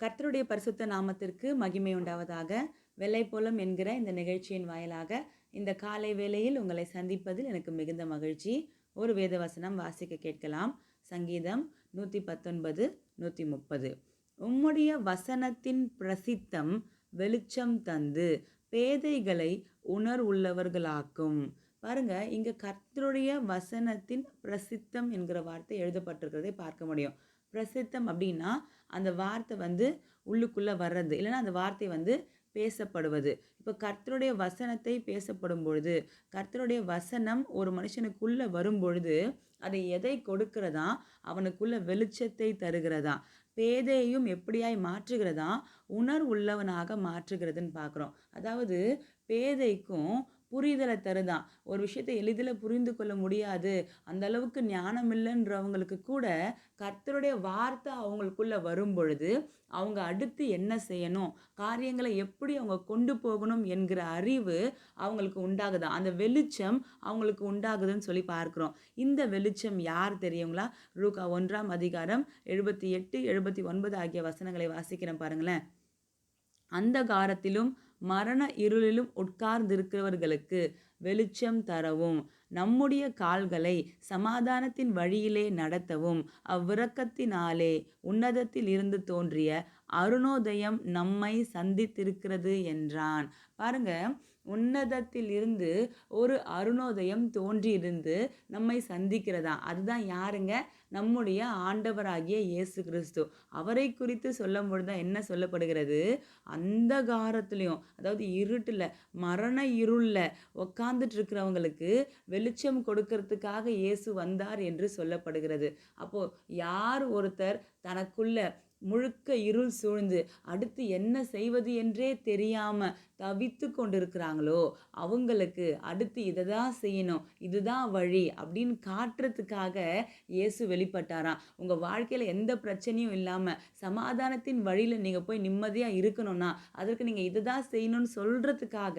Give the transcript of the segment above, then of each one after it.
கர்த்தருடைய பரிசுத்த நாமத்திற்கு மகிமை உண்டாவதாக. வெள்ளைப்போலம் என்கிற இந்த நிகழ்ச்சியின் வாயிலாக இந்த காலை வேளையில் உங்களை சந்திப்பதில் எனக்கு மிகுந்த மகிழ்ச்சி. ஒரு வேதவசனம் வாசிக்க கேட்கலாம். சங்கீதம் நூற்றி பத்தொன்பது நூற்றி முப்பது உம்முடைய வசனத்தின் பிரசித்தம் வெளிச்சம் தந்து பேதைகளை உணர்வுள்ளவர்களாக்கும். பாருங்கள் இங்கே கர்த்தருடைய வசனத்தின் பிரசித்தம் என்கிற வார்த்தை எழுதப்பட்டிருக்கிறதை பார்க்க முடியும். பிரசித்தம் அப்படின்னா அந்த வார்த்தை வந்து உள்ளுக்குள்ளே வர்றது. இல்லைன்னா அந்த வார்த்தை வந்து பேசப்படுவது. இப்போ கர்த்தருடைய வசனத்தை பேசப்படும் பொழுது கர்த்தருடைய வசனம் ஒரு மனுஷனுக்குள்ளே வரும் பொழுது அதை எதை கொடுக்கிறதா? அவனுக்குள்ள வெளிச்சத்தை தருகிறதா? பேதையும் எப்படியாய் மாற்றுகிறதா? உணர்வுள்ளவனாக மாற்றுகிறதுன்னு பார்க்குறோம். அதாவது பேதைக்கும் புரிதலை தருதான். ஒரு விஷயத்தை எளிதில் புரிந்து கொள்ள முடியாது. அந்த அளவுக்கு ஞானம் இல்லைன்றவங்களுக்கு கூட கர்த்தருடைய வார்த்தை அவங்களுக்குள்ளே வரும் பொழுது அவங்க அடுத்து என்ன செய்யணும்? காரியங்களை எப்படி அவங்க கொண்டு போகணும் என்கிற அறிவு அவங்களுக்கு உண்டாகுதா? அந்த வெளிச்சம் அவங்களுக்கு உண்டாகுதுன்னு சொல்லி பார்க்குறோம். இந்த வெளிச்சம் யார் தெரியுங்களா? ரூகா ஒன்றாம் அதிகாரம் எழுபத்தி எட்டு எழுபத்தி ஒன்பது ஆகிய வசனங்களை வாசிக்கிறேன் பாருங்களேன். அந்த காரத்திலும் மரண இருளிலும் உட்கார்ந்திருக்கிறவர்களுக்கு வெளிச்சம் தரவும். நம்முடைய கால்களை சமாதானத்தின் வழியிலே நடத்தவும். அவ்விறக்கத்தினாலே உன்னதத்தில் இருந்து தோன்றிய அருணோதயம் நம்மை சந்தித்திருக்கிறது என்றான். பாருங்க உன்னதத்தில் இருந்து ஒரு அருணோதயம் தோன்றியிருந்து நம்மை சந்திக்கிறதா? அதுதான் யாருங்க? நம்முடைய ஆண்டவராகிய இயேசு கிறிஸ்து. அவரை குறித்து சொல்லும் பொழுது என்ன சொல்லப்படுகிறது? அந்த காரத்துலேயும் அதாவது இருட்டில் மரண இருளில் உக்காந்துட்டு இருக்கிறவங்களுக்கு வெளிச்சம் கொடுக்கறதுக்காக இயேசு வந்தார் என்று சொல்லப்படுகிறது. அப்போது யார் ஒருத்தர் தனக்குள்ள முழுக்க இருள் சூழ்ந்து அடுத்து என்ன செய்வது என்றே தெரியாமல் தவித்து கொண்டிருக்கிறாங்களோ அவங்களுக்கு அடுத்து இதை தான் செய்யணும் இதுதான் வழி அப்படின்னு காட்டுறதுக்காக இயேசு வெளிப்பட்டாராம். உங்கள் வாழ்க்கையில் எந்த பிரச்சனையும் இல்லாமல் சமாதானத்தின் வழியில் நீங்கள் போய் நிம்மதியாக இருக்கணும்னா அதற்கு நீங்கள் இதை தான் செய்யணும்னு சொல்கிறதுக்காக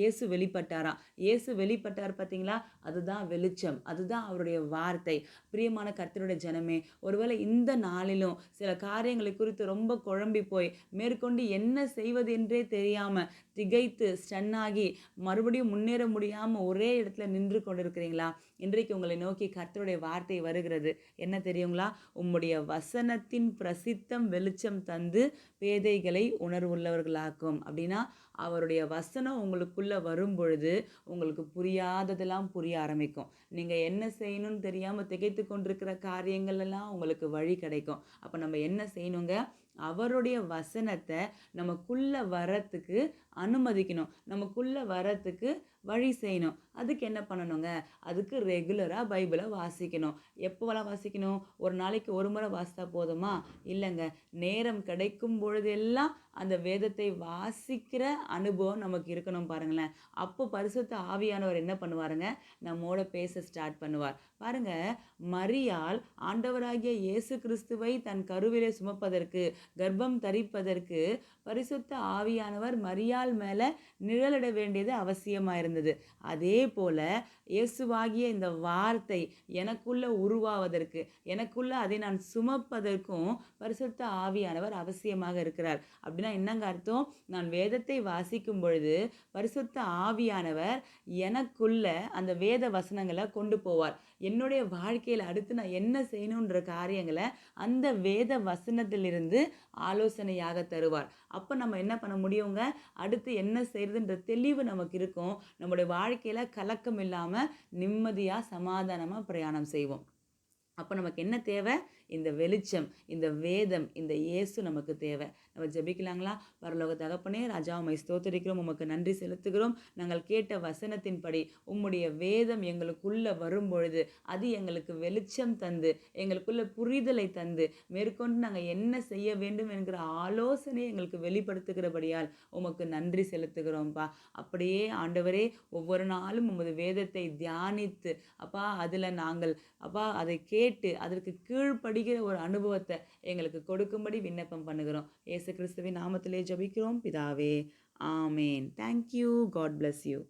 இயேசு வெளிப்பட்டாராம். இயேசு வெளிப்பட்டார் பார்த்தீங்களா அதுதான் வெளிச்சம் அதுதான் அவருடைய வார்த்தை. பிரியமான கர்த்தருடைய ஜனமே ஒருவேளை இந்த நாளிலும் சில காரியங்களை குறித்து ரொம்ப குழம்பி போய் மேற்கொண்டு என்ன செய்வது என்றே தெரியாமல் திகைத்து ஸ்டன்னாகி மறுபடியும் முன்னேற முடியாமல் ஒரே இடத்துல நின்று கொண்டிருக்கிறீங்களா? இன்றைக்கு உங்களை நோக்கி கர்த்தருடைய வார்த்தை வருகிறது. என்ன தெரியுங்களா? உம்முடைய வசனத்தின் பிரசித்தம் வெளிச்சம் தந்து பேதைகளை உணர்வுள்ளவர்களாக்கும். அப்படின்னா அவருடைய வசனம் உங்களுக்குள்ளே வரும் பொழுது உங்களுக்கு புரியாததெல்லாம் புரிய ஆரம்பிக்கும். நீங்கள் என்ன செய்யணும்னு தெரியாமல் திகைத்து கொண்டிருக்கிற காரியங்கள் எல்லாம் உங்களுக்கு வழி கிடைக்கும். அப்போ நம்ம என்ன செய்யணுங்க? அவருடைய வசனத்தை நமக்குள்ளே வரத்துக்கு அனுமதிக்கணும். நமக்குள்ளே வரத்துக்கு வழி செய்யணும். அதுக்கு என்ன பண்ணணுங்க? அதுக்கு ரெகுலராக பைபிளை வாசிக்கணும். எப்போவெல்லாம் வாசிக்கணும்? ஒரு நாளைக்கு ஒரு முறை வாசித்தா போதுமா? இல்லைங்க. நேரம் கிடைக்கும் பொழுதெல்லாம் அந்த வேதத்தை வாசிக்கிற அனுபவம் நமக்கு இருக்கணும் பாருங்களேன். அப்போ பரிசுத்த ஆவியானவர் என்ன பண்ணுவாருங்க? நம்மோட பேச ஸ்டார்ட் பண்ணுவார். பாருங்க மரியால் ஆண்டவராகிய இயேசு கிறிஸ்துவை தன் கருவிலே சுமப்பதற்கு கர்ப்பம் தரிப்பதற்கு பரிசுத்த ஆவியானவர் மரியாள் மேலே நிழலிட வேண்டியது அவசியமாக இருந்தது அதே போல் இயேசுவாகிய இந்த வார்த்தை எனக்குள்ள உருவாவதற்கு எனக்குள்ளே அதை நான் சுமப்பதற்கும் பரிசுத்த ஆவியானவர் அவசியமாக இருக்கிறார். அப்படின்னா என்னங்க அர்த்தம்? நான் வேதத்தை வாசிக்கும் பொழுது பரிசுத்த ஆவியானவர் எனக்குள்ள அந்த வேத வசனங்களை கொண்டு போவார். என்னுடைய வாழ்க்கையில் அடுத்து நான் என்ன செய்யணுன்ற காரியங்களை அந்த வேத வசனத்திலிருந்து ஆலோசனையாக தருவார். அப்போ நம்ம என்ன பண்ண முடியுங்க? அடுத்து என்ன செய்யறதுன்ற தெளிவு நமக்கு இருக்கும். நம்முடைய வாழ்க்கையில் கலக்கம் இல்லாமல் நிம்மதியாக சமாதானமாக பிரயாணம் செய்வோம். அப்போ நமக்கு என்ன தேவை? இந்த வெளிச்சம் இந்த வேதம் இந்த இயேசு நமக்கு தேவை. நம்ம ஜபிக்கலாங்களா? பரலோக தகப்பனே ராஜா உண்மை ஸ்தோத்தரிக்கிறோம் உமக்கு நன்றி செலுத்துகிறோம். நாங்கள் கேட்ட வசனத்தின்படி உம்முடைய வேதம் எங்களுக்குள்ளே வரும் பொழுது அது எங்களுக்கு வெளிச்சம் தந்து எங்களுக்குள்ள புரிதலை தந்து மேற்கொண்டு நாங்கள் என்ன செய்ய வேண்டும் என்கிற ஆலோசனை எங்களுக்கு வெளிப்படுத்துகிறபடியால் உமக்கு நன்றி செலுத்துகிறோம்ப்பா அப்படியே ஆண்டவரே ஒவ்வொரு நாளும் உமது வேதத்தை தியானித்து அப்பா அதில் நாங்கள் அப்பா அதை கே கேட்டு அதற்கு கீழ்ப்படுகிற ஒரு அனுபவத்தை எங்களுக்கு கொடுக்கும்படி விண்ணப்பம் பண்ணுகிறோம். ஏசு கிறிஸ்துவின் நாமத்திலே ஜபிக்கிறோம். பிதாவே ஆமேன். Thank you God bless you